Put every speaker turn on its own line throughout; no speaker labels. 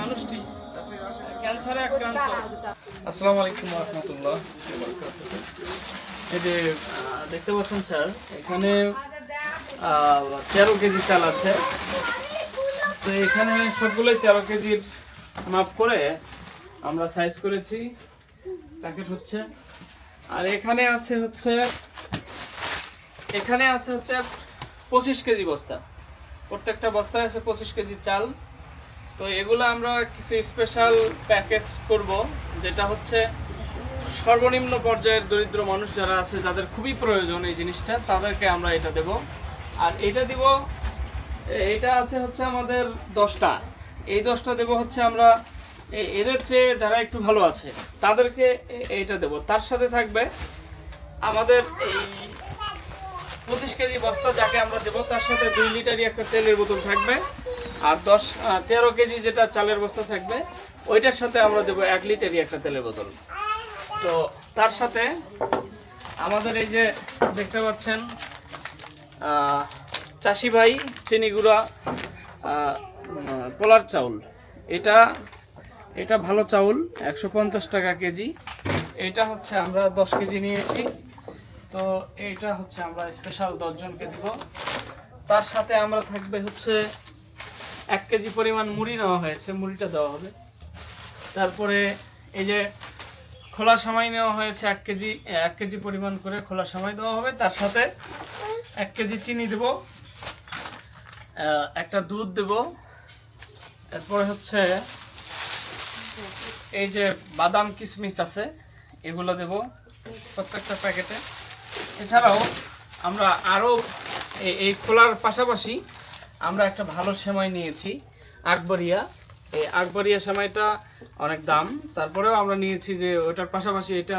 মানুষটি ক্যান্সারে আক্রান্ত। আসসালামু আলাইকুম এই যে দেখতে পাচ্ছেন স্যার, এখানে তেরো কেজি চাল আছে। তো এখানে সবগুলোই তেরো কেজির মাপ করে আমরা সাইজ করেছি। প্যাকেট হচ্ছে আর এখানে আছে হচ্ছে, এখানে আছে হচ্ছে পঁচিশ কেজি বস্তা। প্রত্যেকটা বস্তায় আছে পঁচিশ কেজি চাল। তো এগুলো আমরা কিছু স্পেশাল প্যাকেজ করব, যেটা হচ্ছে সর্বনিম্ন পর্যায়ের দরিদ্র মানুষ যারা আছে যাদের খুবই প্রয়োজন এই জিনিসটা। তাদেরকে আমরা এটা দেব। আর এটা দিব এটা আছে হচ্ছে আমাদের দশটা। এই দশটা দেব হচ্ছে আমরা এদের চেয়ে যারা একটু ভালো আছে, তাদেরকে এ- এইটা দেব। তার সাথে থাকবে আমাদের এই পঁচিশ কেজি বস্তা যাকে আমরা দেবো, তার সাথে দুই লিটারই একটা তেলের বোতল থাকবে। আর দশ তেরো কেজি যেটা চালের বস্তা থাকবে, ওইটার সাথে আমরা দেবো এক লিটারই একটা তেলের বোতল। তো তার সাথে আমাদের এই যে দেখতে পাচ্ছেন চাষি ভাই, চিনি গুঁড়া পোলার চাউল। এটা এটা ভালো চাউল, একশো পঞ্চাশ টাকা কেজি। এটা হচ্ছে আমরা দশ কেজি নিয়েছি। তো এইটা হচ্ছে আমরা স্পেশাল দশজনকে দিব। তার সাথে আমরা থাকবে হচ্ছে এক কেজি পরিমাণ মুড়ি নেওয়া হয়েছে, মুড়িটা দেওয়া হবে। তারপরে এই যে খোলা সামাই নেওয়া হয়েছে এক কেজি এক কেজি পরিমাণ করে খোলা সামাই দেওয়া হবে। তার সাথে এক কেজি চিনি দেব একটা দুধ দেব। এরপরে হচ্ছে এই যে বাদাম কিশমিশ আছে, এগুলো দেব প্রত্যেকটা প্যাকেটে। এছাড়াও আমরা আরও এই খোলার পাশাপাশি আমরা একটা ভালো সেমাই নিয়েছি, আকবরিয়া। এই আকবরিয়া সেমাইটা অনেক দাম, তারপরেও আমরা নিয়েছি যে ওটার পাশাপাশি এটা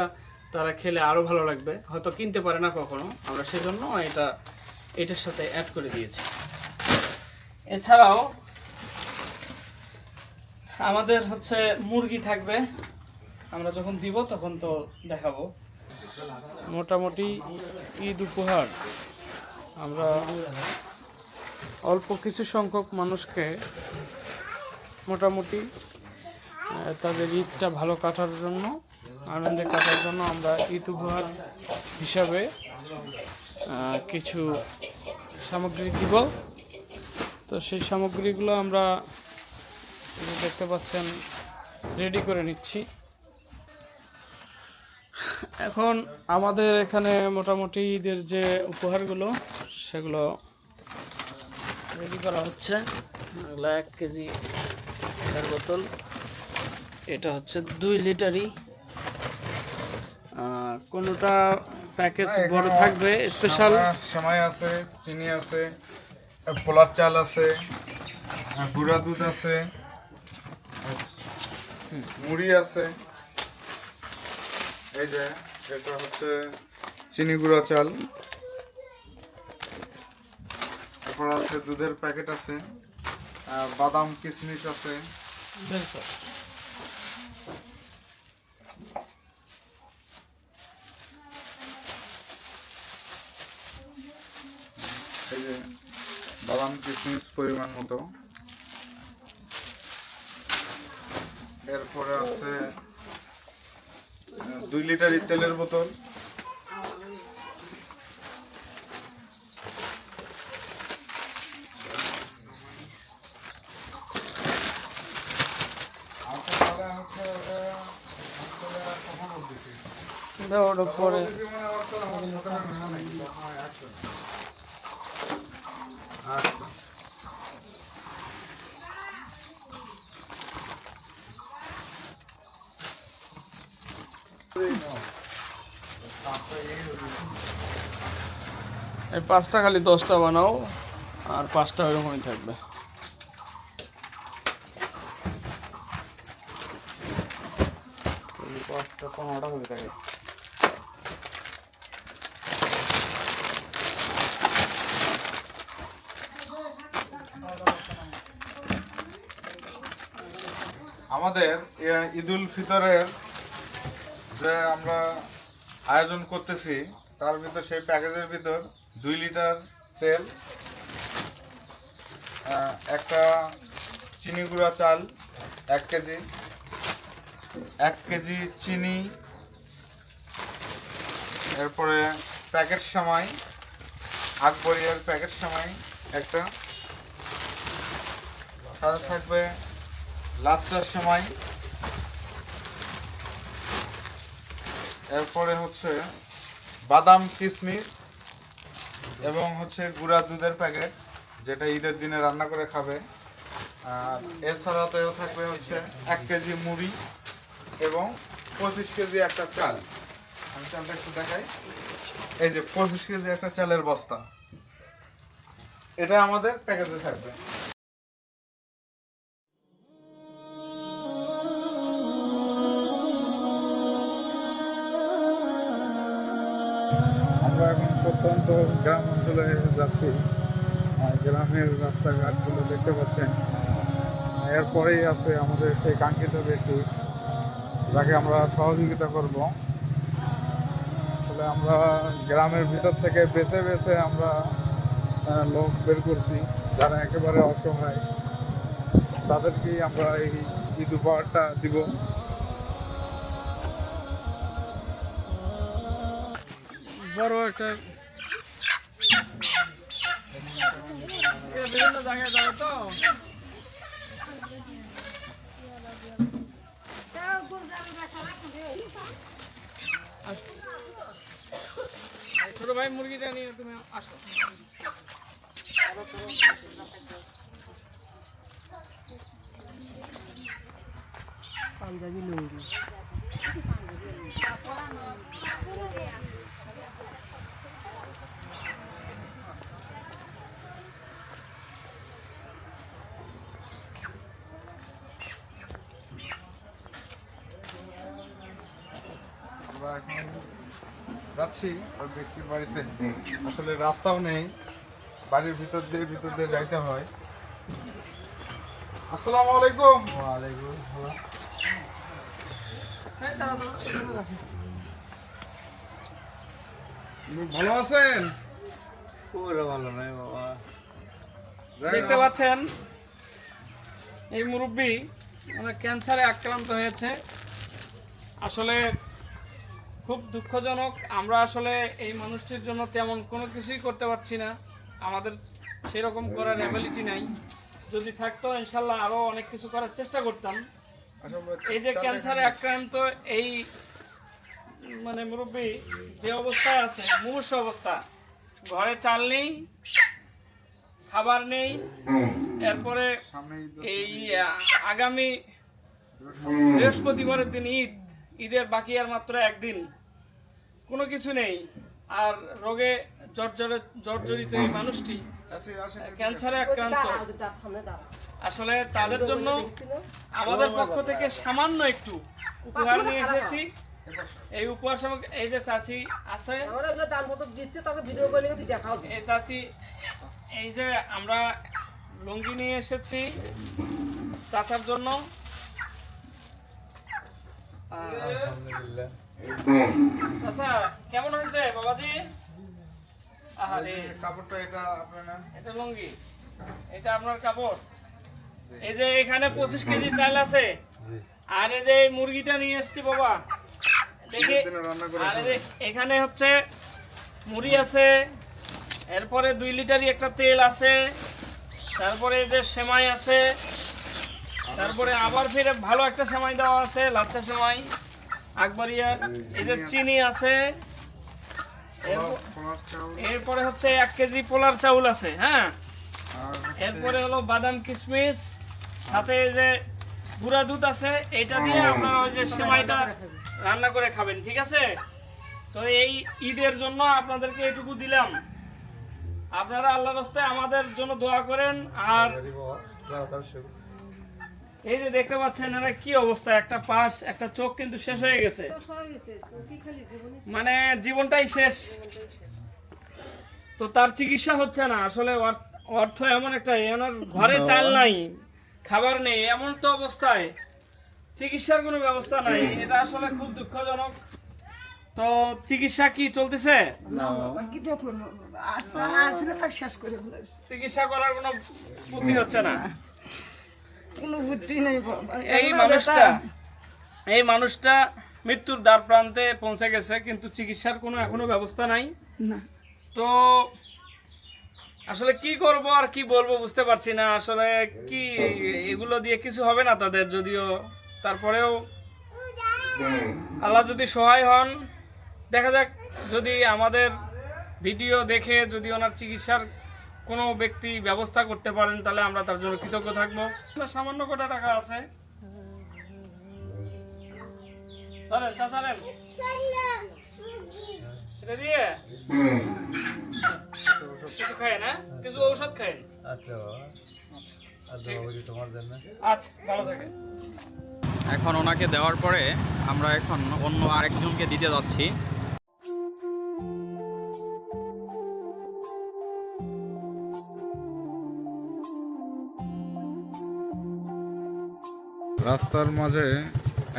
তারা খেলে আরও ভালো লাগবে। হয়তো কিনতে পারে না কখনো, আমরা সেজন্য এটা, এটার সাথে অ্যাড করে দিয়েছি। এছাড়াও আমাদের হচ্ছে মুরগি থাকবে। আমরা যখন দিব, তখন তো দেখাবো। মোটামুটি ঈদ উপহার। আমরা অল্প কিছু সংখ্যক মানুষকে মোটামুটি তাদের ঈদটা ভালো কাটার জন্য, আনন্দে কাটার জন্য আমরা ঈদ উপহার হিসাবে কিছু সামগ্রী দিব। তো সেই সামগ্রীগুলো আমরা দেখতে পাচ্ছেন রেডি করে নিচ্ছি। এখন আমাদের এখানে মোটামুটি ঈদের যে উপহারগুলো সেগুলো রেডি করা হচ্ছে। এগুলো এক কেজি এর বোতল। এটা হচ্ছে দুই লিটারই। কোনোটা প্যাকেজ বড় থাকবে স্পেশাল
সময় আছে চিনি আছে পোলার চাল আছে আর গুঁড়া দুধ আছে। মুড়ি আছে। এই যে, এটা হচ্ছে চিনি গুঁড়া চাল। তারপর আছে দুধের প্যাকেট আছে বাদাম কিশমিশ আছে। এই যে, বাদাম কিশমিশ পরিমাণ মতো। এরপরে আছে দুই লিটার তেলের বোতল।
পরে এই পাঁচটা খালি দশটা বানাও আর পাঁচটা ওইরকমই থাকবে। পাঁচটা পনেরোটা হয়ে থাকে।
আমাদের ঈদুল ফিতরের যে আমরা আয়োজন করতেছি, তার ভিতর সেই প্যাকেজের ভিতর দুই লিটার তেল একটা চিনি গুঁড়া চাল, এক কেজি এক কেজি চিনি, এরপরে প্যাকেট সামাই, আকবরিয়ার প্যাকেট সামাই, একটা। সাথে থাকবে লাচ্চার সময় এরপরে হচ্ছে বাদাম কিশমিশ এবং হচ্ছে গুঁড়া দুধের প্যাকেট, যেটা ঈদের দিনে রান্না করে খাবে। আর এছাড়াতেও থাকবে হচ্ছে এক কেজি মুড়ি এবং পঁচিশ কেজি একটা চাল। আমি চালটা একটু দেখাই। এই যে পঁচিশ কেজি একটা চালের বস্তা। এটা আমাদের প্যাকেজে থাকবে। যাচ্ছি গ্রামের রাস্তাঘাটগুলো দেখতে পাচ্ছেন। এরপরেই আছে আমাদের সেই কাঙ্ক্ষিত ব্যক্তি, যাকে আমরা সহযোগিতা করব। আসলে আমরা গ্রামের ভিতর থেকে বেছে বেছে আমরা লোক বের করছি, যারা একেবারে অসহায়। তাদেরকেই আমরা এই ঈদ উপহারটা দিব।
বড় একটা এটা বিভিন্ন জায়গায় যাবে তো ছোট ভাই মুরগিটা নিয়ে তুমি আসো
পাঞ্জাবি লুঙ্গি
আমরা এখন যাচ্ছি ওই ব্যক্তির বাড়িতে। আসলে রাস্তাও নেই বাড়ির ভিতর দিয়ে ভিতর দিয়ে যাইতে হয়। আসসালামু আলাইকুম। ওয়ালাইকুম
হ্যাঁ এখানে রাখো।
ভালো আছেন?
পুরো ভালো নয় বাবা।
দেখতে পাচ্ছেন এই মুরব্বী মানে ক্যান্সারে আক্রান্ত হয়েছে। আসলে খুব দুঃখজনক। আমরা আসলে এই মানুষটির জন্য তেমন কোনো কিছুই করতে পারছি না। আমাদের সেরকম করার অ্যাবিলিটি নাই। যদি থাকতো, ইনশাল্লাহ আরও অনেক কিছু করার চেষ্টা করতাম। এই যে ক্যান্সারে আক্রান্ত এই মানে মুরব্বী যে অবস্থায় আছে, মুমূর্ষ অবস্থা। ঘরে চাল নেই, খাবার নেই, এরপরে এই, আগামী বৃহস্পতিবারের দিন ঈদ। ঈদের বাকি আর মাত্র একদিন। কোনো কিছু নেই। আর রোগে জর্জরে জর্জরিত এই মানুষটি, ক্যান্সারে আক্রান্ত। আসলে তাদের জন্য আমাদের পক্ষ থেকে সামান্য একটু উপহার নিয়ে এসেছি। এই উপহার সামগ্রী, এই যে চাচি আছে
দিচ্ছে তাকে ভিডিও করলে দেখাও
এই চাচি, এই যে আমরা লুঙ্গি নিয়ে এসেছি চাচার জন্য।
আলহামদুলিল্লাহ।
চাচা কেমন হয়েছে বাবাজি? আহারে।
এই কাপড়টা এটা আপনার
এটা লুঙ্গি। এটা আপনার কাপড়? এই যে এখানে পঁচিশ কেজি চাল আছে। আর এই যে মুরগিটা নিয়ে এসছি বাবা। দেখি।
ঈদের দিনে রান্না করে
আর এখানে হচ্ছে মুড়ি আছে এরপরে দুই লিটারই একটা তেল আছে তারপরে এই যে সেমাই আছে তারপরে আবার ফিরে ভালো একটা সেমাই দেওয়া আছে লাচ্চা সেমাই। আকবরিয়ার, এই যে চিনি আছে, এরপর- হচ্ছে এক কেজি পোলার চাউল আছে হ্যাঁ? এরপরে হলো বাদাম কিশমিশ, সাথে যে গুঁড়া দুধ আছে, এটা দিয়ে আপনারা ওই যে সেমাইটা রান্না করে খাবেন, ঠিক আছে? তো এই ঈদের জন্য আপনাদেরকে এটুকু দিলাম। আপনারা আল্লাহ রাস্তায় আমাদের জন্য দোয়া করেন, আর এই যে দেখতে পাচ্ছেন এরা কি অবস্থা? একটা পাশ একটা চোখ কিন্তু শেষ হয়ে গেছে। মানে জীবনটাই শেষ। তো তার চিকিৎসা হচ্ছে না। আসলে অর্থ এমন একটা এনার ঘরে চাল নাই খাবার নেই এমন তো অবস্থায়। চিকিৎসার কোনো ব্যবস্থা নাই। এটা আসলে খুব দুঃখজনক। তো চিকিৎসা কি চলতেছে?
আচ্ছা ফেলেছে।
চিকিৎসা করার কোনো বুদ্ধি হচ্ছে না।
কোনো বুদ্ধি নেই বাবা।
এই মানুষটা এই মানুষটা মৃত্যুর দ্বার প্রান্তে পৌঁছে গেছে কিন্তু চিকিৎসার কোনো এখনও ব্যবস্থা নাই।
না।
তো আসলে কি করব আর কি বলব বুঝতে পারছি না। আসলে কি এগুলো দিয়ে কিছু হবে না তাদের যদিও। তারপরেও আল্লাহ যদি সহায় হন দেখা যাক যদি আমাদের ভিডিও দেখে যদি ওনার চিকিৎসার কোনো ব্যক্তি ব্যবস্থা করতে পারেন তাহলে আমরা তার জন্য কৃতজ্ঞ থাকব। সামান্য কটা টাকা আছে। ধরেন চাচা নেন। এটা দিয়ে? কিছু খায় না কিছু ঔষধ খায়
আচ্ছা আচ্ছা বাবুজি তোমার জন্য।
আচ্ছা ভালো থাকে
এখন ওনাকে দেওয়ার পরে আমরা এখন অন্য আরেকজনকে দিতে যাচ্ছি।
রাস্তার মাঝে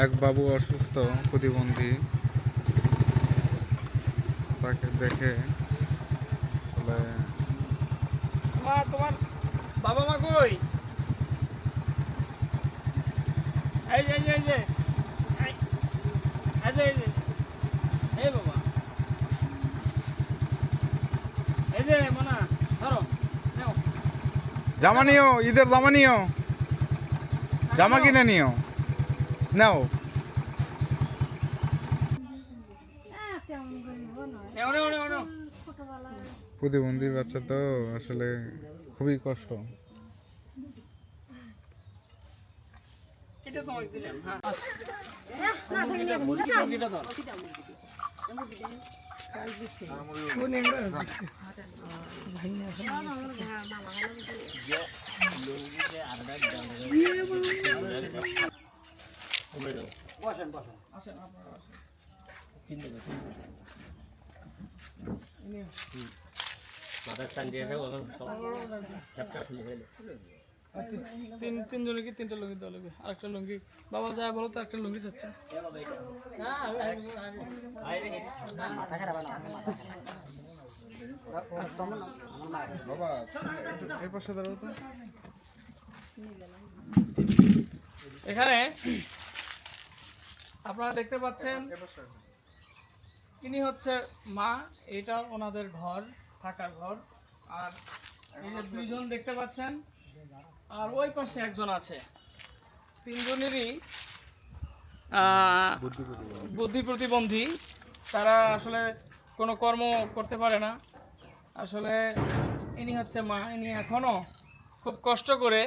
এক বাবু অসুস্থ প্রতিবন্ধী। তাকে দেখে
তোমার বাবা মা কই? এই যে এই যে এই যে এই বাবা। এই যে মোনা ধরো
জামা নিও ঈদের জামা নিও জামা কিনে নিও নাও প্রতিবন্ধী বাচ্চা তো আসলে খুবই কষ্ট
এটা হ্যাঁ তিন তিন জনকে তিনটা লুঙ্গি দেওয়া লাগবে আরেকটা লুঙ্গি বাবা যায় বলো তো একটা লুঙ্গি চাচ্ছে
বাবা এই পাশে দাঁড়াও তো।
এখানে আপনারা দেখতে পাচ্ছেন ইনি হচ্ছে মা এটা ওনাদের ঘর থাকার ঘর। আর এই যে দুইজন দেখতে পাচ্ছেন আর ওই পাশে একজন আছে। তিনজনেরই আহ, বুদ্ধি প্রতিবন্ধী। তারা আসলে কোনো কর্ম করতে পারে না। আসলে ইনি হচ্ছে মা, ইনি এখনও খুব কষ্ট করে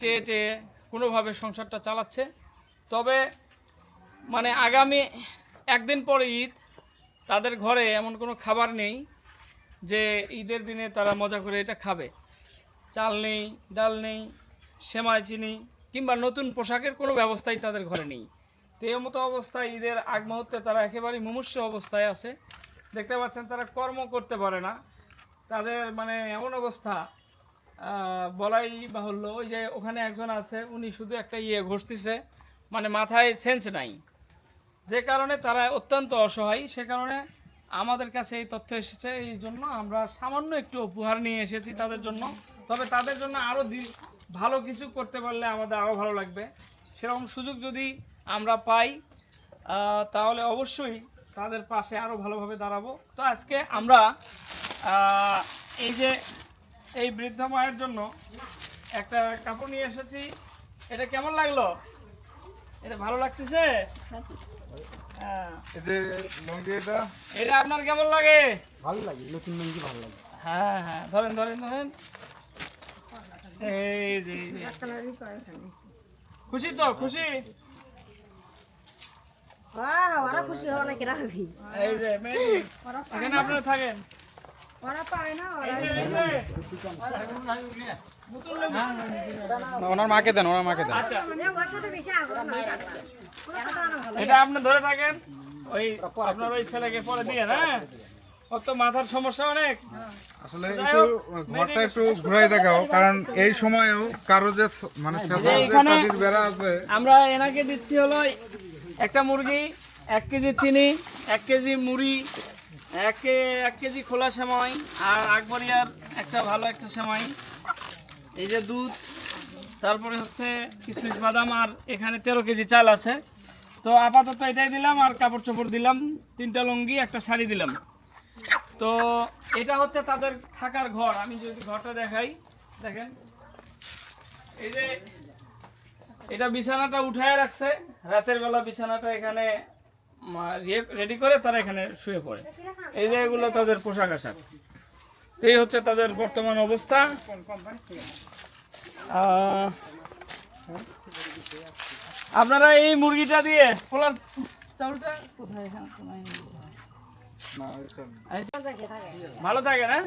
চেয়ে চেয়ে কোনোভাবে সংসারটা চালাচ্ছে। তবে মানে আগামী একদিন পরে ঈদ, তাদের ঘরে এমন কোনো খাবার নেই যে ঈদের দিনে তারা মজা করে এটা খাবে। চাল নেই, ডাল নেই, সেমাই, চিনি কিংবা নতুন পোশাকের কোনো ব্যবস্থাই তাদের ঘরে নেই। তো এই মতো অবস্থায় ঈদের আগ মুহূর্তে তারা একেবারেই মুমূর্ষ অবস্থায় আছে। দেখতে পাচ্ছেন তারা কর্ম করতে পারে না। তাদের মানে এমন অবস্থা বলাই বাহুল্য, ওই যে ওখানে একজন আছে, উনি শুধু একটা ইয়ে ঘষতেছে মানে মাথায় সেন্স নাই। যে কারণে তারা অত্যন্ত অসহায়, সে কারণে আমাদের কাছে এই তথ্য এসেছে, এই জন্য আমরা সামান্য একটু উপহার নিয়ে এসেছি তাদের জন্য। তবে তাদের জন্য আরও ভালো কিছু করতে পারলে আমাদের আরও ভালো লাগবে। সেরকম সুযোগ যদি আমরা পাই তাহলে অবশ্যই তাদের পাশে আরও ভালোভাবে দাঁড়াবো। তো আজকে আমরা এই যে এই বৃদ্ধ মায়ের জন্য একটা কাপড় নিয়ে এসেছি। এটা কেমন লাগল? এটা ভালো লাগতেছে? হ্যাঁ।
এটা?
এটা আপনার কেমন লাগে?
ভালো লাগে নতুন লুঙ্গি ভালো লাগে।
হ্যাঁ হ্যাঁ। ধরেন ধরেন ধরেন। এই যে খুশি তো? খুশি?
ওরা খুশি হওয়া না কেনা
এই যে এখানে আপনারা থাকেন।
ওনার মাকে দেন ওনার মাকে দেন।
আচ্ছা।
নয়
এটা আপনি ধরে থাকেন ওই আপনার ওই ছেলেকে পরে দিয়ে হ্যাঁ তো মাথার সমস্যা অনেক।
আসলে একটু ঘরটা একটু ঘুরাই দেখাও কারণ এই সময়েও কারও যে মানে বেড়া আছে।
আমরা এনাকে দিচ্ছি হলো একটা মুরগি এক কেজি চিনি এক কেজি মুড়ি এক এক কেজি খোলা সেমাই আর আকবরিয়ার একটা ভালো একটা সেমাই। এই যে দুধ, তারপরে হচ্ছে কিশমিশ বাদাম আর এখানে তেরো কেজি চাল আছে। তো আপাতত এটাই দিলাম আর কাপড় চোপড় দিলাম, তিনটা লুঙ্গি, একটা শাড়ি দিলাম। তো এটা হচ্ছে তাদের থাকার ঘর, আমি যদি ঘরটা দেখাই, দেখেন। এই যে এটা বিছানাটা উঠায় রাখছে, রাতের বেলা বিছানাটা এখানে রেডি করে তারা এখানে শুয়ে পড়ে। এই জায়গাগুলো তাদের পোশাক আশাক। এই হচ্ছে তাদের বর্তমান অবস্থা। আপনারা এই মুরগিটা দিয়ে পোলার চাউলটা। ভালো থাকে না?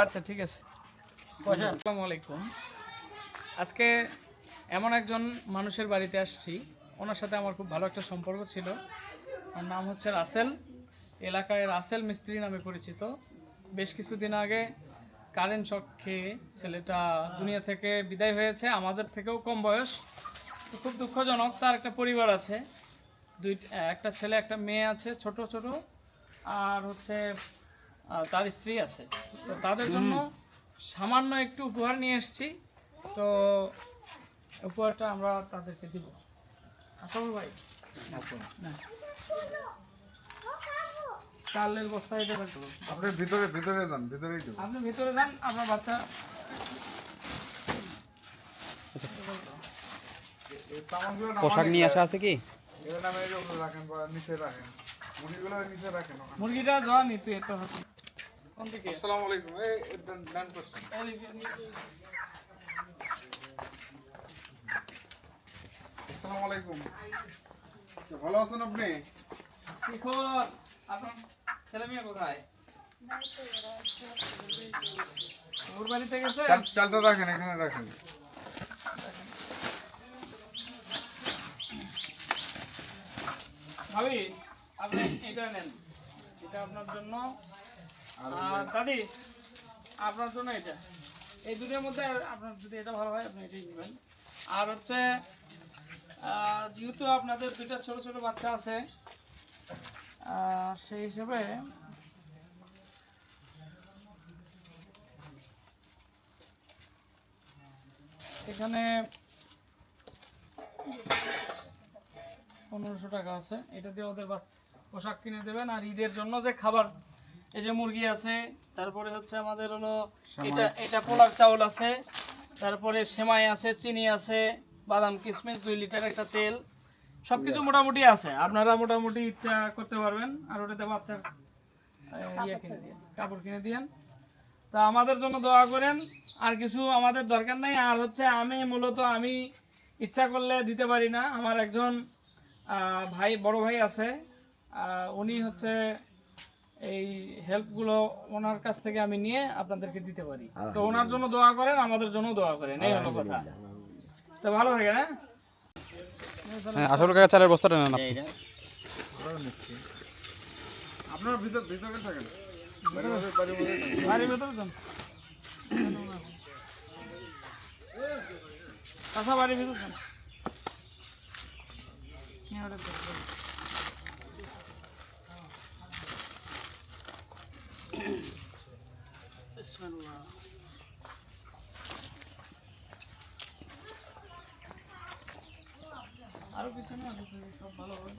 আচ্ছা ঠিক আছে। আসসালামু আলাইকুম। আজকে এমন একজন মানুষের বাড়িতে আসছি। ওনার সাথে আমার খুব ভালো একটা সম্পর্ক ছিল। ওর নাম হচ্ছে রাসেল। এলাকায় রাসেল মিস্ত্রি নামে পরিচিত। বেশ কিছুদিন আগে কারেন্ট শক খেয়ে ছেলেটা দুনিয়া থেকে বিদায় হয়েছে আমাদের থেকেও কম বয়স। তো খুব দুঃখজনক তার একটা পরিবার আছে। দুই একটা ছেলে একটা মেয়ে আছে ছোট ছোট। আর হচ্ছে তার স্ত্রী আছে। তো তাদের জন্য সামান্য একটু উপহার নিয়ে এসেছি। তো উপহারটা আমরা তাদেরকে দিব। চালের বস্তা এটা রাখব।
আপনি ভিতরে ভিতরে যান ভিতরেই যান
আপনি ভিতরে যান আপনার বাচ্চা
এই চামচগুলো
পোশাক নিয়ে আসা আছে কি?
এর নামে এই যে উপরে রাখেন বা নিচে রাখেন। মুড়িগুলো নিচে রাখেন ওখানে।
মুরগিটা দেওয়া নি তুই এটা হচ্ছে কোন দিকে
আসসালামু আলাইকুম। এই এটা ডান পাশে
এদিকে।
আসসালামু আলাইকুম। ভালো আছেন আপনি?
কি খবর? আপনার ছেলে মেয়ে কোথায়? ওর বাড়িতে গেছে?
চাল চালটা রাখেন এখানে রাখেন।
ভাবি আপনি এটা নেন। এটা আপনার জন্য। আর দাদি আপনার জন্য এটা। এই দুটোর মধ্যে আপনার যদি এটা ভালো হয় আপনি এটাই নেবেন। আর হচ্ছে যেহেতু আপনাদের দুইটা ছোট ছোট বাচ্চা আছে সেই হিসেবে এখানে পনেরোশো টাকা আছে। এটা দিয়ে ওদের পোশাক কিনে দেবেন। আর ঈদের জন্য যে খাবার এই যে মুরগি আছে তারপরে হচ্ছে আমাদের হলো এটা এটা পোলার চাউল আছে তারপরে সেমাই আছে চিনি আছে বাদাম কিশমিশ দুই লিটার একটা তেল সবকিছু মোটামুটি আছে। আপনারা মোটামুটি ইচ্ছা করতে পারবেন। আর ওটাতে বাচ্চার ইয়ে কিনে দিন কাপড় কিনে দিয়েন। তা আমাদের জন্য দোয়া করেন। আর কিছু আমাদের দরকার নাই। আর হচ্ছে আমি মূলত আমি ইচ্ছা করলে দিতে পারি না। আমার একজন ভাই বড় ভাই আছে। উনি হচ্ছে এই হেল্পগুলো ওনার কাছ থেকে আমি নিয়ে আপনাদেরকে দিতে পারি। তো ওনার জন্য দোয়া করেন আমাদের জন্য দোয়া করেন। এই হলো কথা। তো ভালো থাকে না?
হ্যাঁ আঠারো টাকা চালের বস্তাটা নেন আপনি।
আপনারা ভিতর ভিতরে থাকেন? বাড়ির
ভেতরে যান। কাঁচা বাড়ির ভেতর যান। ওটা দেখো। বিসমিল্লাহ। আরও পিছনে আছে সব ভালো হবে।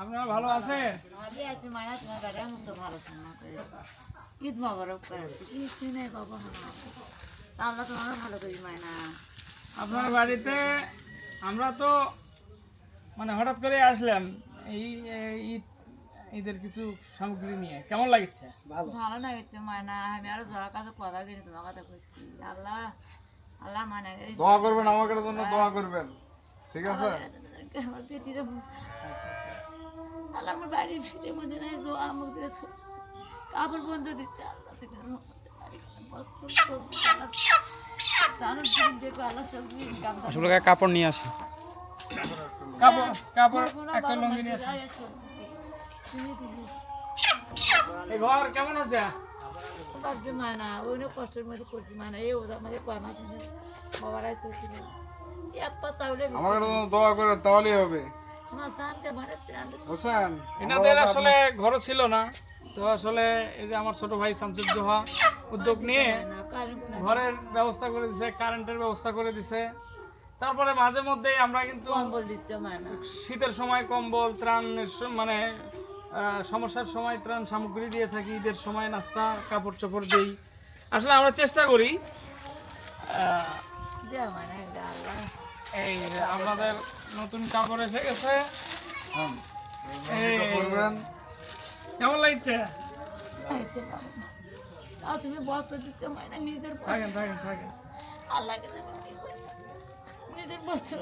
আপনারা ভালো আছেন?
আছে মায়া তোমার তো ভালো করেছি ঈদ মোবারক করেছি। কি শুনে বাবা তা আল্লাহ তোমার ভালো করি মায়না
আপনার বাড়িতে আমরা তো মানে হঠাৎ করে আসলাম। এই এই ঈদ ঈদের কিছু সামগ্রী নিয়ে। কেমন লাগছে?
ভালো। লাগছে মায়না। আমি আরও জড়া কাজ করা গেলে তোমার কথা করছি আল্লাহ আল্লাহ মানা করি
দোয়া করবেন আমাদের জন্য দোয়া করবেন। ঠিক আছে?
আমার পেটিটা বুঝছে আল্লাহ আমার বাড়ির ফিটের মধ্যে নাই দোয়া আমাকে দিলে সব কাপড় বন্ধ দিচ্ছে আল্লাহ
কাপড় নিয়ে আসি।
কাপড় কাপড় একটা লুঙ্গি নিয়ে আসুন। এই ঘর কেমন আছে?
মানা অনেক কষ্টের মধ্যে করছি মানা। এই ওরা আমাদের কয় মাস বাবারাই তো ছিল এক পা চাউলে
আমাকে দোয়া করে তাহলেই হবে।
না জানতে প্রাণ
বুঝছেন
এনাদের আসলে ঘরও ছিল না। তো আসলে এই যে আমার ছোট ভাই শামসুজ্জোহা উদ্যোগ নিয়ে ঘরের ব্যবস্থা করে দিছে কারেন্টের ব্যবস্থা করে দিছে। তারপরে মাঝে মধ্যেই আমরা কিন্তু
কম্বল দিচ্ছে মানা।
শীতের সময় কম্বল ত্রাণ মানে সমস্যার সময় ত্রাণ সামগ্রী দিয়ে থাকি ঈদের সময় নাস্তা কাপড় চোপড় দিই। আসলে আমরা চেষ্টা করি
আল্লাহ
এই যে আপনাদের নতুন কাপড় এসে গেছে। এই, কেমন লাগছে?
তুমি বস্ত্র দিচ্ছ নিজের করে? নিজের বস্ত্র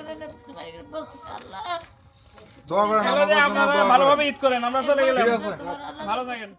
তোমার বস্ত্র আল্লাহ।
দোয়া করেন।
ভালোভাবে ঈদ করেন আমরা চলে গেলাম। ভালো থাকেন।